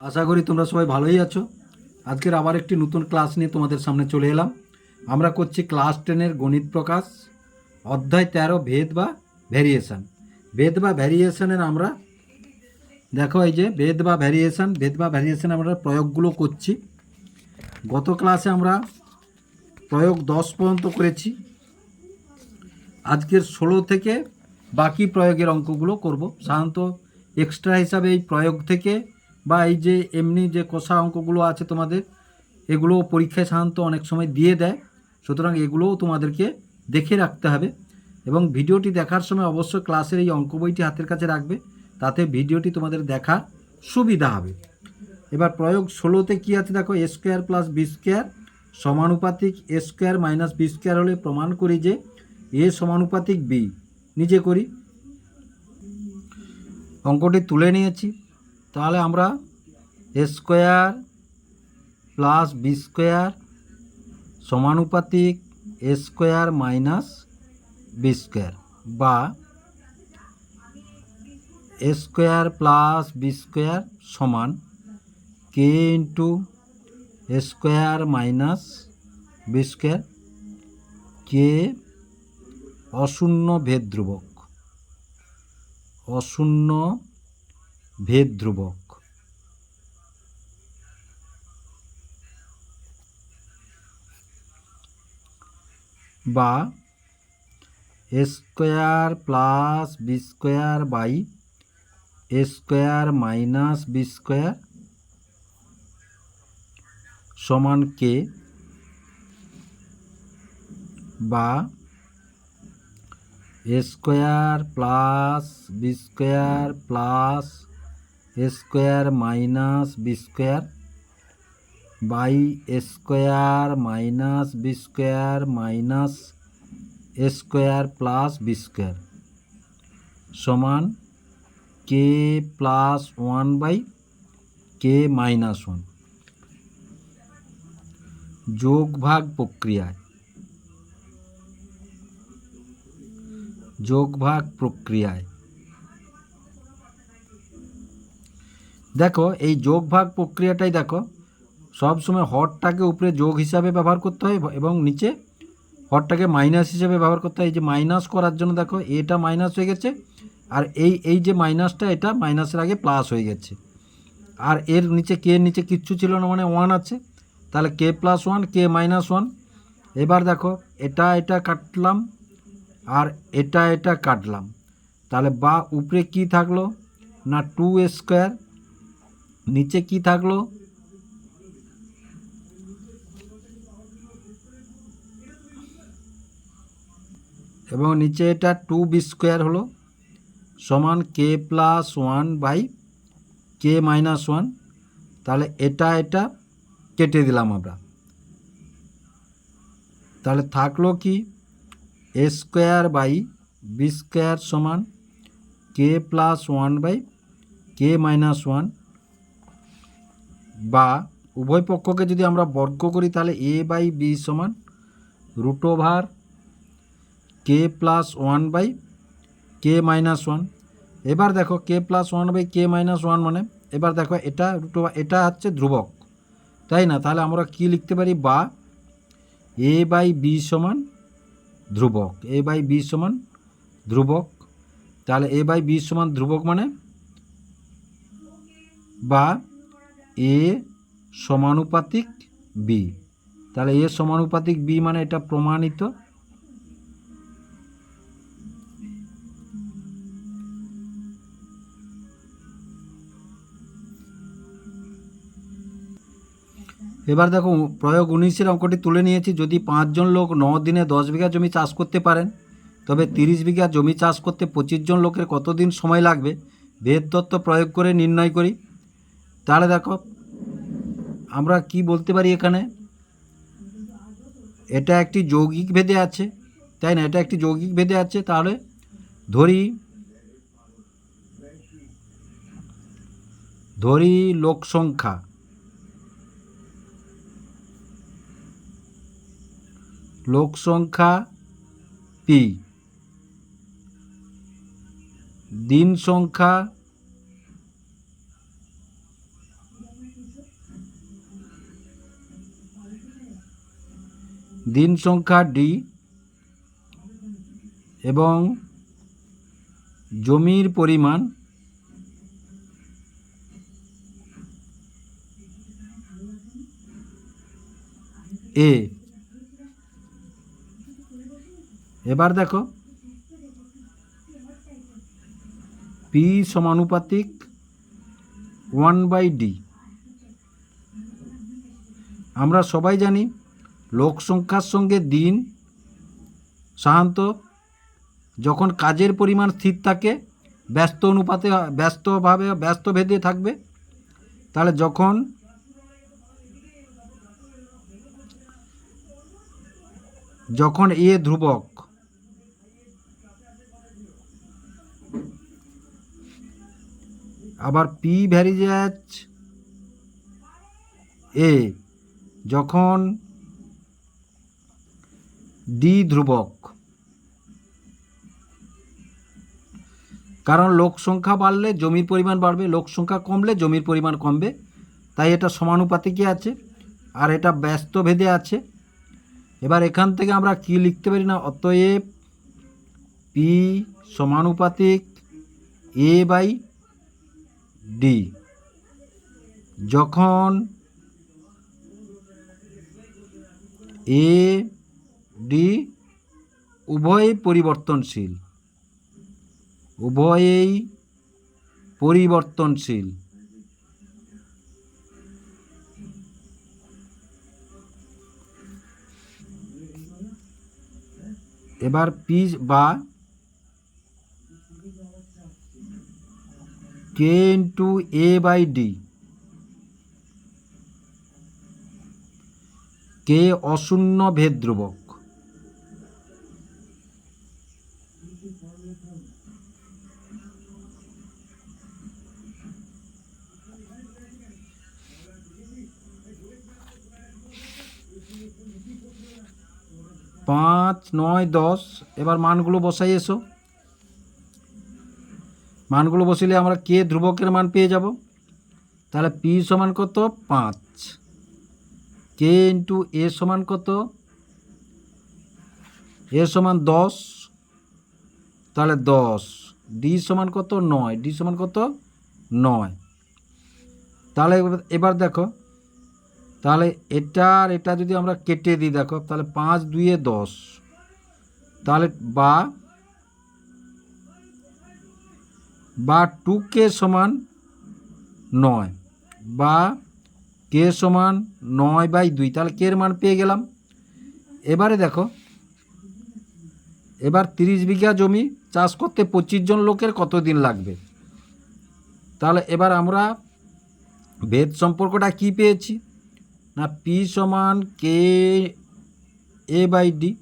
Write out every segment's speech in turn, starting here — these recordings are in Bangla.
আশা করি তোমরা সবাই ভালোই আছো। আজকের আবার একটি নতুন ক্লাস নিয়ে তোমাদের সামনে চলে এলাম। আমরা করছি ক্লাস টেনের গণিত প্রকাশ, অধ্যায় তেরো, ভেদ বা ভ্যারিয়েশান। ভেদ বা ভ্যারিয়েশানের আমরা, দেখো এই যে, ভেদ বা ভ্যারিয়েশন, ভেদ বা ভ্যারিয়েশান আমরা প্রয়োগগুলো করছি। গত ক্লাসে আমরা প্রয়োগ দশ পর্যন্ত করেছি। আজকের ষোলো থেকে বাকি প্রয়োগের অঙ্কগুলো করব। সাধারণত এক্সট্রা হিসাবে এই প্রয়োগ থেকে বা এই যে এমনি যে কষা অঙ্কগুলো আছে তোমাদের এগুলো পরীক্ষায় সাধারণত অনেক সময় দিয়ে দেয়। সুতরাং এগুলোও তোমাদেরকে দেখে রাখতে হবে এবং ভিডিওটি দেখার সময় অবশ্যই ক্লাসের এই অঙ্ক বইটি হাতের কাছে রাখবে, তাতে ভিডিওটি তোমাদের দেখার সুবিধা হবে। এবার প্রয়োগ ষোলোতে কী আছে দেখো A square plus B square সমানুপাতিক A square minus B square হলে প্রমাণ করি যে এ সমানুপাতিক বি নিজে করি। অঙ্কটি তুলে নিয়েছি। তাহলে আমরা A square plus B square সমানুপাতিক স্কোয়ার মাইনাস বি স্কোয়ার বা স্কোয়ার প্লাস বি স্কোয়ার সমান K into square minus B square K অশূন্য ভেদ ধ্রুবক অশূন্য ভেদ ধ্রুবক। বা square plus B square by square minus B square সমান কে বা square plus B square plus square minus B square by square minus B square minus square plus B square সমান K plus one by K minus one. যোগ ভাগ প্রক্রিয়ায়। যোগ ভাগ প্রক্রিয়ায়। দেখো, এই যোগ ভাগ প্রক্রিয়াটাই দেখো, সব সময় হরটাকে উপরে যোগ হিসাবে ব্যবহার করতে হয় এবং নিচে হরটাকে মাইনাস হিসাবে ব্যবহার করতে হয়। এই যে মাইনাস করার জন্য দেখো, এটা মাইনাস হয়ে গেছে, আর এই এই যে মাইনাসটা এটা মাইনাসের আগে প্লাস হয়ে গেছে। আর এর নিচে কে নিচে কিচ্ছু ছিল না মানে ওয়ান আছে। তাহলে K plus one K minus one এবার দেখো, এটা এটা কাটলাম, আর এটা এটা কাটলাম। তাহলে বা উপরে কি থাকল? না টু স্কোয়ার নিচে কি থাকল? এবং নিচে এটা টু বি স্কোয়ার হলো, সমান K plus one by K minus one তাহলে এটা এটা কেটে দিলাম আমরা। তাহলে থাকল কি? A square by B square সমান K plus one by K minus one বা উভয় পক্ষকে যদি আমরা বর্গ করি, তাহলে এ বাই বি সমান root over K plus one by K minus one এবার দেখো K plus one by K minus one মানে এবার দেখো এটা রুট ওভার এটা হচ্ছে ধ্রুবক। তাই না? তাহলে আমরা কি লিখতে পারি? বা এ বাই বি সমান ধ্রুবক। এ বাই বি সমান ধ্রুবক। তাহলে এ বাই বি সমান ধ্রুবক মানে? বা এ সমানুপাতিক বি। তাহলে এ সমানুপাতিক বি মানে এটা প্রমাণিত। এবার দেখো, প্রয়োগ উনিশের অঙ্কটি তুলে নিয়েছি। যদি পাঁচজন লোক ন দিনে দশ বিঘা জমি চাষ করতে পারেন, তবে তিরিশ বিঘা জমি চাষ করতে পঁচিশ জন লোকের কতদিন সময় লাগবে? বেদ তত্ত্ব প্রয়োগ করে নির্ণয় করি। তাহলে দেখো, আমরা কি বলতে পারি এখানে? এটা একটি যৌগিক ভেদে আছে, তাই না? এটা একটি যৌগিক ভেদে আছে, তাহলে ধরি ধরি লোক সংখ্যা। লোক সংখ্যা পি। দিন সংখ্যা দিন সংখ্যা ডি এবং জমির পরিমাণ এ। এবার দেখো পি সমানুপাতিক ওয়ান বাই ডি আমরা সবাই জানি লোক সংখ্যার সঙ্গে দিন, সাধারণত যখন কাজের পরিমাণ স্থির থাকে, ব্যস্ত অনুপাতে, ব্যস্তভাবে ব্যস্ত ভেদে থাকবে, তাহলে যখন যখন এ ধ্রুবক আবার পি ভ্যারিজেজ এ যখন ডি ধ্রুবক কারণ লোক সংখ্যা বাড়লে জমির পরিমাণ বাড়বে, লোক সংখ্যা কমলে জমির পরিমাণ কমবে। তাই এটা সমানুপাতিকই আছে, আর এটা ব্যস্ত ভেদে আছে। এবার এখান থেকে আমরা কি লিখতে পারি না? অতএব পি সমানুপাতিক এ বাই ডি যখন এ ডি উভয়ই পরিবর্তনশীল। উভয়েই পরিবর্তনশীল। এবার পি বা K into A by D. K অশূন্য ভেদ ধ্রুবক পাঁচ, নয়, দশ, এবার মানগুলো বসাই এসো। মানগুলো বসিলে আমরা কে ধ্রুবকের মান পেয়ে যাব? তাহলে পি সমান কত? পাঁচ। কে ইন্টু এ সমান কত? এ সমান দশ। তাহলে দশ। ডি সমান কত? নয়। ডি সমান কত? নয়। তাহলে এবার- দেখো তাহলে এটা আর এটা যদি আমরা কেটে দিই, দেখো, তাহলে পাঁচ দুইয়ে দশ। তাহলে বা বা টু কে সমান নয়, বা কে সমান নয় বাই দুই, তাহলে কে এর মান পেয়ে গেলাম? এবারে দেখো, এবার তিরিশ বিঘা জমি চাষ করতে পঁচিশ জন লোকের কত দিন লাগবে? তাহলে এবার আমরা ভেদ সম্পর্কটা কি পেয়েছি? না পি সমান কে এ বাই ডি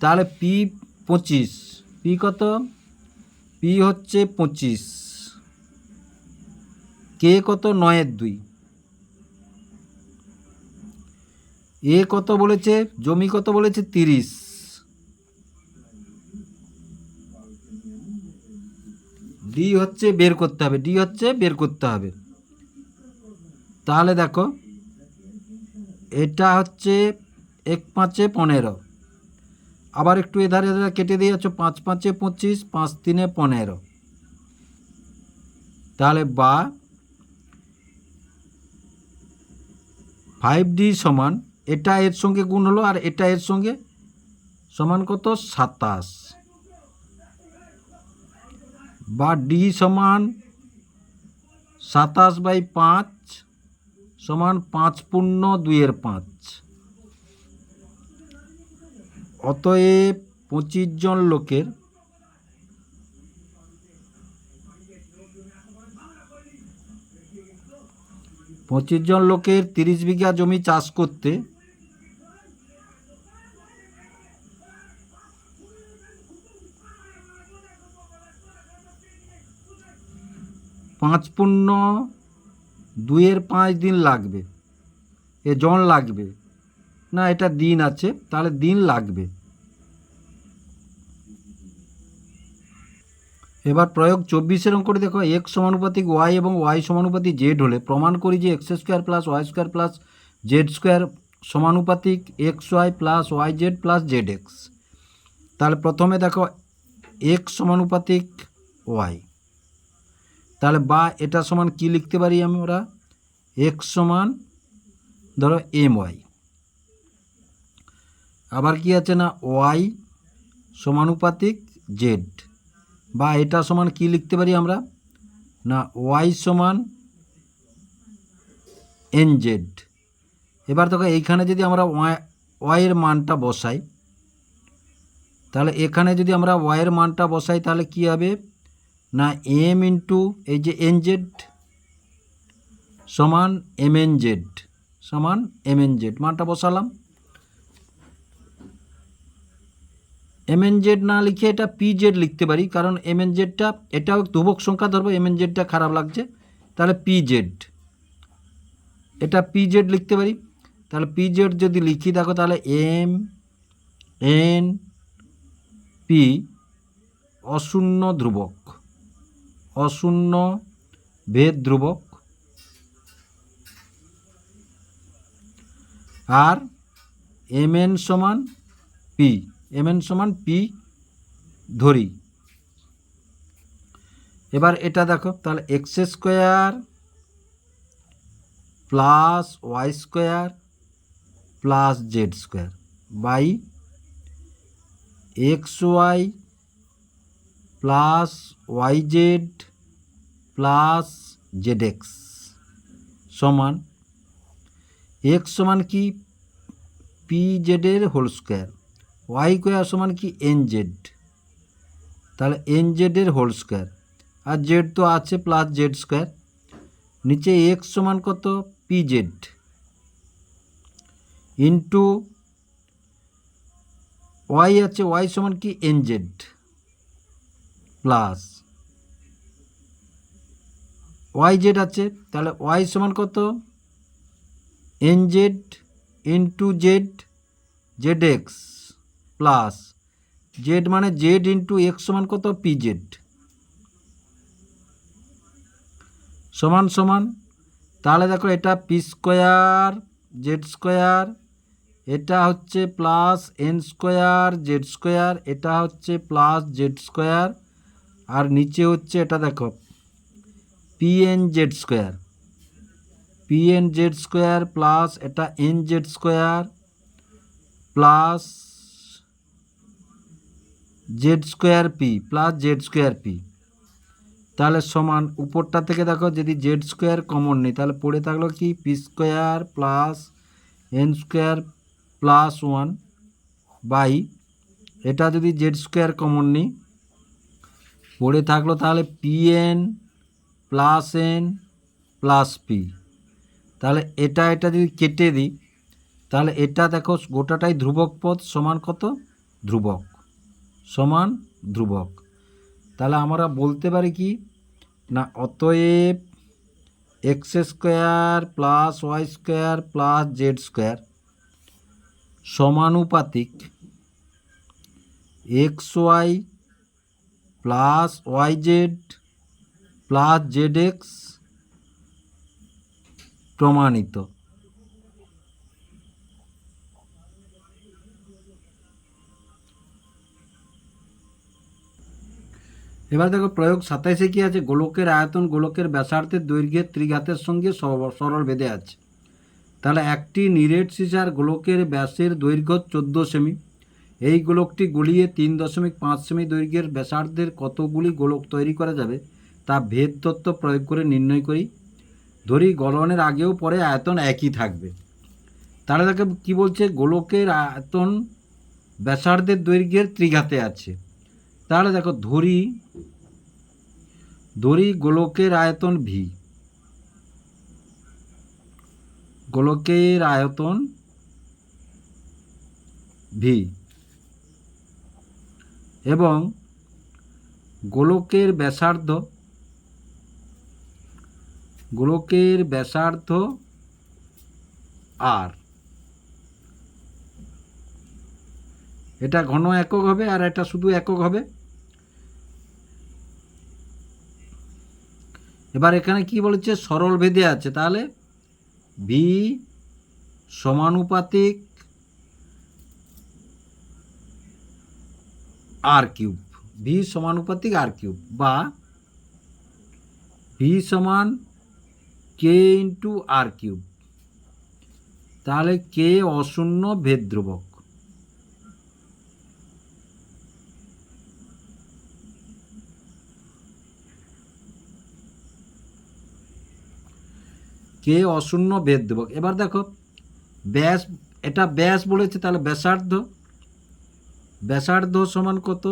তাহলে পি পঁচিশ। পি কত? পি হচ্ছে পঁচিশ। কে কত? নয়ের দুই। এ কত বলেছে? জমি কত বলেছে? তিরিশ। ডি হচ্ছে বের করতে হবে। ডি হচ্ছে বের করতে হবে। তাহলে দেখো এটা হচ্ছে এক পাঁচে পনেরো। আবার একটু এধারে এধারে কেটে দিয়ে যাচ্ছ পাঁচ পাঁচে পঁচিশ, পাঁচ তিনে পনেরো। তাহলে বা ফাইভ ডি সমান, এটা এর সঙ্গে গুণ হলো আর এটা এর সঙ্গে সমান কত? সাতাশ। বা ডি সমান সাতাশ বাই পাঁচ সমান পাঁচ পূর্ণ দুইয়ের পাঁচ। অতএব পঁচিশ জন লোকের পঁচিশ জন লোকের তিরিশ বিঘা জমি চাষ করতে পাঁচ পূর্ণ দুইয়ের পাঁচ দিন লাগবে। এ জন লাগবে। না, এটা দিন আছে, তাহলে দিন লাগবে। এবার প্রয়োগ চব্বিশের অঙ্কটি দেখো এক্স সমানুপাতিক ওয়াই এবং ওয়াই সমানুপাতিক জেড হলে প্রমাণ করি যে X square plus Y square plus Z square সমানুপাতিক X Y plus Y Z plus Z X তাহলে প্রথমে দেখো এক্স সমানুপাতিক ওয়াই তাহলে বা এটা সমান কি লিখতে পারি আমরা এক্স সমান ধরো এম ওয়াই আবার কি আছে না? ওয়াই সমানুপাতিক জেড বা এটা সমান কি লিখতে পারি আমরা? না ওয়াই সমান এন জেড এবার তোকে এইখানে যদি আমরা ওয়াই ওয়াইয়ের মানটা বসাই, তাহলে এখানে যদি আমরা ওয়াইয়ের মানটা বসাই, তাহলে কি হবে? না এম ইন্টু এই যে এন জেড সমান এম এন জেড সমান এম এন জেড, মানটা বসালাম। এম এন জেড না লিখে এটা পি জেড লিখতে পারি, কারণ এম এন জেডটা, এটাও ধ্রুবক সংখ্যা ধরবো, এম এন জেডটা খারাপ লাগছে, তাহলে পি জেড। এটা পি জেড লিখতে পারি, তাহলে পি জেড যদি লিখি, দেখো তাহলে এম এন পি অশূন্য ধ্রুবক। অশূন্য ভেদ ধ্রুবক। আর এম এন সমান পি এম এন সমান পি ধরি। এবার এটা দেখো, তাহলে x square plus y square plus z square by x y plus y z plus z x সমান এক্স সমান কি পি জেডের হোল স্কোয়ার, ওয়াই স্কোয়ার সমান কি এন জেড তাহলে এন জেডের হোল স্কোয়ার, আর জেড তো আছে প্লাস জেড স্কোয়ার, নিচে এক্স সমান কত পি জেড ইন্টু ওয়াই আছে, ওয়াই সমান কি n z plus. Y z আছে, তাহলে ওয়াই সমান কত? N z into z z x plus. Z মানে জেড ইন্টু এক্স সমান কত? পি জেড সমান সমান। তাহলে দেখো এটা পি স্কোয়ার জেড স্কোয়ার এটা হচ্ছে plus N square Z square এটা হচ্ছে প্লাস জেড স্কোয়ার আর নিচে হচ্ছে এটা দেখো P N Z square P N Z square plus এটা N Z square plus Z square P plus Z square P তাহলে সমান উপরটা থেকে দেখো, যদি জেড স্কোয়ার কমন নেই, তাহলে পড়ে থাকল কি? P square plus N square plus one by এটা যদি জেড স্কোয়ার কমন নিই পড়ে থাকল তাহলে P N plus N plus P তাহলে এটা এটা যদি কেটে দিই, তাহলে এটা দেখো গোটাটাই ধ্রুবক পদ সমান কত? ধ্রুবক। সমান ধ্রুবক। তাহলে আমরা বলতে পারি কি? না, অতএব X square plus Y square plus Z square সমানুপাতিক X Y plus Y Z plus Z X প্রমাণিত। এবার দেখো প্রয়োগ সাতাইশে কি আছে? গোলকের আয়তন, গোলকের ব্যাসার্ধের দৈর্ঘ্যের ত্রিঘাতের সঙ্গে সর- সরল বেঁধে আছে। তাহলে একটি নিরেট সিসার গোলকের ব্যাসের দৈর্ঘ্য চোদ্দ সেমি। এই গোলকটি গুলিয়ে তিন দশমিক পাঁচ সেমি দৈর্ঘ্যের ব্যাসার্ধের কতগুলি গোলক তৈরি করা যাবে, তা ভেদ তত্ত্ব প্রয়োগ করে নির্ণয় করি। ধরি, গলনের আগেও পরে আয়তন একই থাকবে। তাহলে দেখো কী বলছে? গোলকের আয়তন ব্যাসার্ধের দৈর্ঘ্যের ত্রিঘাতে আছে। তাহলে দেখো, ধরি ধরি গোলকের আয়তন ভি গোলকের আয়তন ভি এবং গোলকের ব্যাসার্ধ গোলকের ব্যাসার্ধ আর এটা ঘন একক হবে আর এটা শুধু একক হবে। এবার এখানে কি বলেছে? সরল ভেদে আছে। তাহলে ভি সমানুপাতিক আর কিউব ভি সমানুপাতিক আর কিউব বা ভি সমান কে ইন্টু আর কিউব তাহলে কে অশূন্য ভেদ ধ্রুবক কে অশূন্য ভেদ ধ্রুবক এবার দেখো, ব্যাস, এটা ব্যাস বলেছে, তাহলে ব্যাসার্ধ ব্যাসার্ধ সমান কত?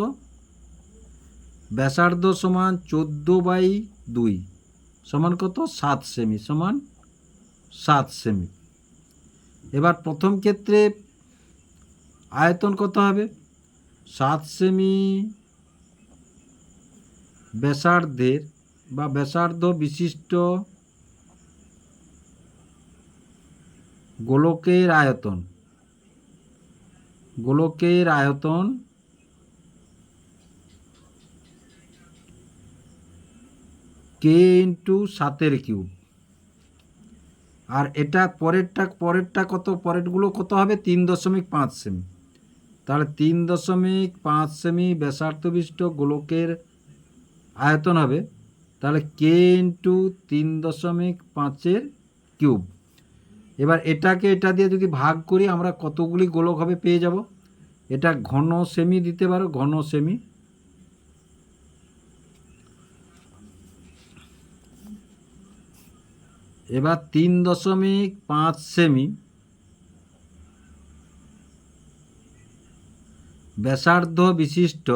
ব্যাসার্ধ সমান চোদ্দ বাই দুই। সমান কত? সাত সেমি। সমান সাত সেমি। এবার প্রথম ক্ষেত্রে আয়তন কত হবে? সাত সেমি ব্যাসার্ধের বা ব্যাসার্ধ বিশিষ্ট গোলকের আয়তন। গোলকের আয়তন কে ইন্টু সাতের কিউব। আর এটা পরেরটা পরেরটা কত? পরেরগুলো কত হবে? তিন দশমিক পাঁচ সেমি। তাহলে তিন দশমিক পাঁচ সেমি ব্যাসার্ধবিষ্ট গোলকের আয়তন হবে। তাহলে কে ইন্টু তিন দশমিক পাঁচের কিউব। এবার এটাকে এটা দিয়ে যদি ভাগ করি, আমরা কতগুলি গোলক হবে পেয়ে যাব? এটা ঘন সেমি দিতে পারো, ঘন সেমি এবার তিন দশমিক পাঁচ সেমি ব্যাসার্ধ বিশিষ্ট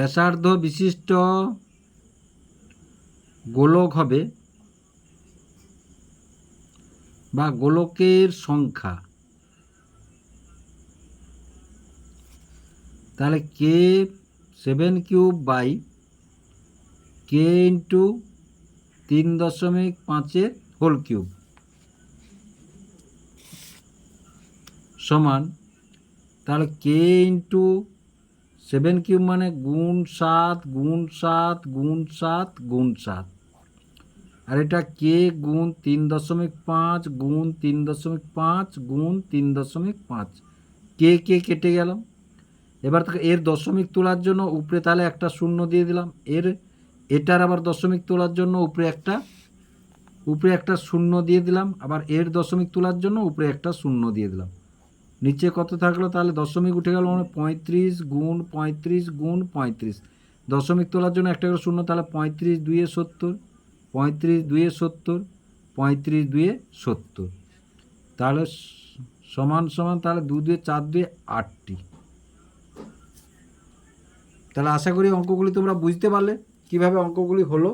ব্যাসার্ধ বিশিষ্ট গোলক হবে বা গোলকের সংখ্যা। তাহলে K seven cube by K into তিন দশমিক পাঁচের হোল কিউব সমান, তাহলে কে ইন্টু সেভেন কিউব মানে গুণ সাত গুণ সাত গুণ সাত গুণ সাত। আর এটা কে গুণ তিন দশমিক পাঁচ, গুণ তিন দশমিক পাঁচ, গুণ তিন দশমিক পাঁচ। কে কে কেটে গেল। এবার এর দশমিক তোলার জন্য উপরে তাহলে একটা শূন্য দিয়ে দিলাম। এর, এটার আবার দশমিক তোলার জন্য উপরে একটা উপরে একটা শূন্য দিয়ে দিলাম। আবার এর দশমিক তোলার জন্য উপরে একটা শূন্য দিয়ে দিলাম। নিচে কত থাকল? তাহলে দশমিক উঠে গেল মানে পঁয়ত্রিশ গুণ পঁয়ত্রিশ গুণ পঁয়ত্রিশ। দশমিক তোলার জন্য একটা করে শূন্য, তাহলে পঁয়ত্রিশ দুয়ে সত্তর, পঁয়ত্রিশ দুয়ে সত্তর, পঁয়ত্রিশ দুয়ে সত্তর। তাহলে সমান সমান তাহলে দু দুয়ে চার দুয়ে আটটি। তাহলে আশা করি অঙ্কগুলি তোমরা বুঝতে পারলে, কীভাবে অঙ্কগুলি হলো।